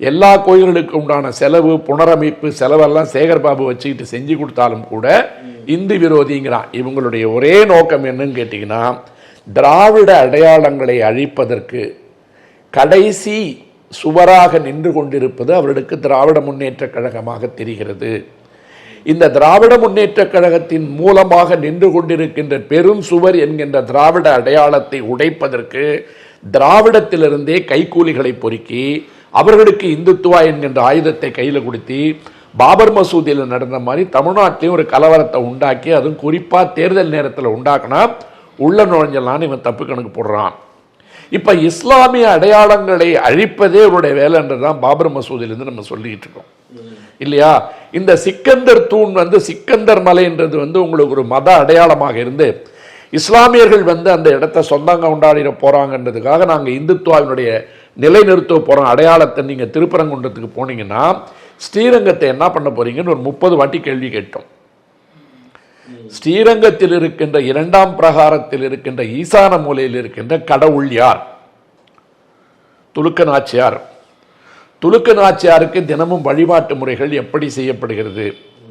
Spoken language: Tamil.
எல்லா கோயில்களுக்கு உண்டான செலவு புனரமைப்பு செலவெல்லாம் சேகர்பாபு வச்சுக்கிட்டு செஞ்சு கொடுத்தாலும் கூட இந்து விரோதிங்கிறான் இவங்களுடைய ஒரே நோக்கம் என்னன்னு கேட்டிங்கன்னா திராவிட அடையாளங்களை அழிப்பதற்கு கடைசி சுவராக நின்று கொண்டிருப்பது அவர்களுக்கு திராவிட முன்னேற்ற கழகமாக தெரிகிறது. இந்த திராவிட முன்னேற்ற கழகத்தின் மூலமாக நின்று கொண்டிருக்கின்ற பெரும் சுவர் என்கின்ற திராவிட அடையாளத்தை உடைப்பதற்கு திராவிடத்திலிருந்தே கைக்கூலிகளை பொறுக்கி அவர்களுக்கு இந்துத்துவா என்கின்ற ஆயுதத்தை கையில் கொடுத்தி பாபர் மசூதியில் நடந்த மாதிரி தமிழ்நாட்டிலையும் ஒரு கலவரத்தை உண்டாக்கி அதுவும் குறிப்பாக தேர்தல் நேரத்தில் உண்டாக்குனா உள்ள நுழைஞ்சலான்னு இவன் தப்பு கணக்கு போடுறான். இப்போ இஸ்லாமிய அடையாளங்களை அழிப்பதே அவருடைய வேலைன்றது தான் பாபர் மசூதியிலேருந்து நம்ம சொல்லிக்கிட்டு இருக்கோம். இல்லையா? இந்த சிக்கந்தர் தூண் வந்து சிக்கந்தர் மலைன்றது வந்து உங்களுக்கு ஒரு மத அடையாளமாக இருந்து இஸ்லாமியர்கள் வந்து அந்த இடத்த சொந்தங்க கொண்டாடிட போறாங்கன்றதுக்காக நாங்கள் இந்துத்துவாவினுடைய நிலைநிறுத்த போகிறோம் அடையாளத்தை நீங்கள் திருப்பரங்குன்றத்துக்கு போனீங்கன்னா ஸ்ரீரங்கத்தை என்ன பண்ண போறீங்கன்னு ஒரு முப்பது வாட்டி கேள்வி கேட்டோம். ஸ்ரீரங்கத்தில் இருக்கின்ற இரண்டாம் பிரகாரத்தில் இருக்கின்ற ஈசான மூலையில் இருக்கின்ற கடவுள் யார்? துலுக்க நாச்சியார் துலுக்க நாச்சியாருக்கு தினமும் வழிபாட்டு முறைகள் எப்படி செய்யப்படுகிறது?